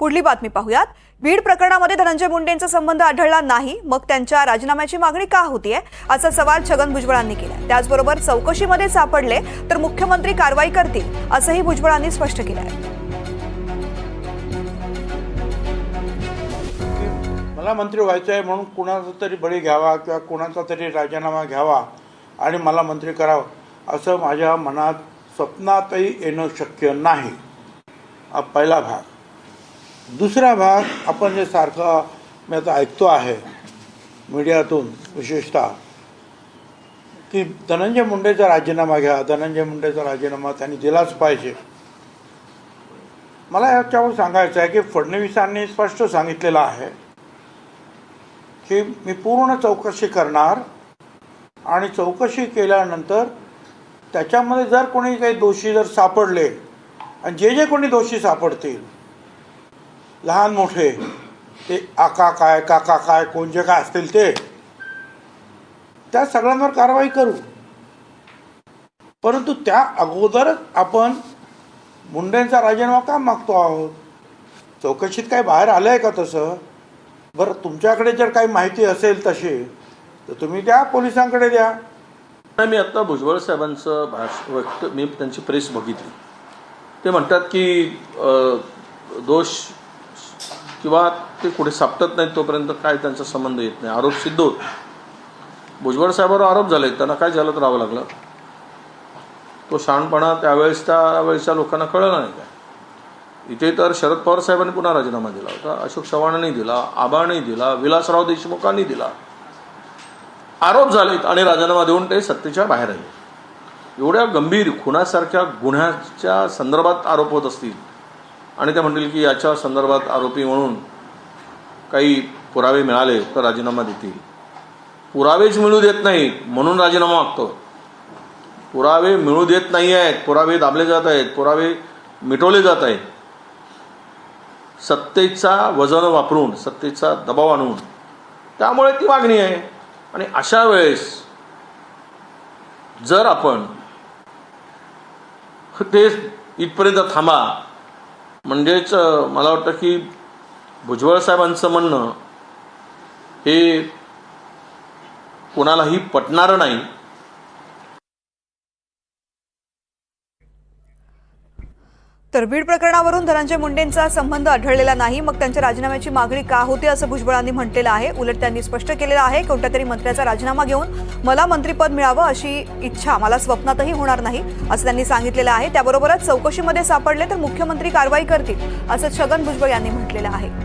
पुढली बातमी पाहूयात. बीड प्रकरणामध्ये धनंजय मुंडेंचा संबंध आढळला नाही. मग त्यांच्या राजीनाम्याची मागणी का होतीये? असा सवाल छगन भुजबळांनी केला त्याचबरोबर चौकशीमध्ये सापडले तर मुख्यमंत्री कारवाई करतील असंही भुजबळांनी स्पष्ट केलं आहे मला मंत्री व्हायचं आहे म्हणून कुणाचा तरी बळी घ्यावा किंवा कुणाचा तरी राजीनामा घ्यावा आणि मला मंत्री करावं असं माझ्या मनात स्वप्नातही येणं शक्य नाही. हा पहिला भाग. दुसरा भाग आपण जे सारखा मी आता ऐकतो आहे मीडियातून विशेषतः की धनंजय मुंडेचा राजीनामा घ्या धनंजय मुंडेचा राजीनामा त्यांनी दिलाच पाहिजे. मला याच्यावर सांगायचं आहे की फडणवीसांनी स्पष्ट सांगितलेलं आहे की मी पूर्ण चौकशी करणार आणि चौकशी केल्यानंतर त्याच्यामध्ये जर कोणी काही दोषी जर सापडले आणि जे जे कोणी दोषी सापडतील लहान मोठे. ते आका काय काका काय कोण जे काय असतील ते. त्या सगळ्यांवर कारवाई करू. परंतु त्या अगोदरच आपण मुंडेंचा राजीनामा का मागतो आहोत? चौकशीत काही बाहेर आलं आहे का तसं? बरं तुमच्याकडे जर काही माहिती असेल तशी तर तुम्ही द्या पोलिसांकडे द्या. नाही मी आत्ता भुजबळ साहेबांचं भाष व्यक्त मी त्यांची प्रेस बघितली. ते म्हणतात की दोष किंवा ते कुठे सापटत नाहीत तोपर्यंत काय त्यांचा संबंध येत नाही. आरोप सिद्ध होत भुजबळ साहेबांवर आरोप झाले त्यांना काय झालं राहावं लागलं? तो शहाणपणा त्यावेळेस त्यावेळेसच्या लोकांना कळलं नाही काय? इथे तर शरद पवार साहेबांनी पुन्हा राजीनामा दिला होता. अशोक चव्हाणांनी दिला आबांनी दिला विलासराव देशमुखांनी दिला. आरोप झालेत आणि राजीनामा देऊन ते सत्तेच्या बाहेर आले. एवढ्या गंभीर खुनासारख्या गुन्ह्याच्या संदर्भात आरोप होत असतील आणि ते म्हणतील की याच्या संदर्भात आरोपी म्हणून काही पुरावे मिळाले तर राजीनामा देतील. पुरावेच मिळू देत नाहीत म्हणून राजीनामा मागतो पुरावे मिळू देत नाही आहेत पुरावे दाबले जात आहेत पुरावे मिटवले जात आहेत. सत्तेचा वजन वापरून सत्तेचा दबाव आणून त्यामुळे ती मागणी आहे. आणि अशा वेळेस जर आपण ते इथपर्यंत थांबा म्हणजेच मला वाटतं की भुजबळ साहेबांचं म्हणणं हे कोणालाही पटणारं नाही. तर बीड प्रकरणावरून धनंजय मुंडेंचा संबंध आढळलेला नाही. मग त्यांच्या राजीनाम्याची मागणी का होती असं भुजबळांनी म्हटलेलं आहे. उलट त्यांनी स्पष्ट केलेलं आहे कोणत्या तरी मंत्र्याचा राजीनामा घेऊन मला मंत्रीपद मिळावं अशी इच्छा मला स्वप्नातही होणार नाही असं त्यांनी सांगितलेलं आहे. त्याबरोबरच चौकशीमध्ये सापडले तर मुख्यमंत्री कारवाई करतील असं छगन भुजबळ यांनी म्हटलेलं आहे.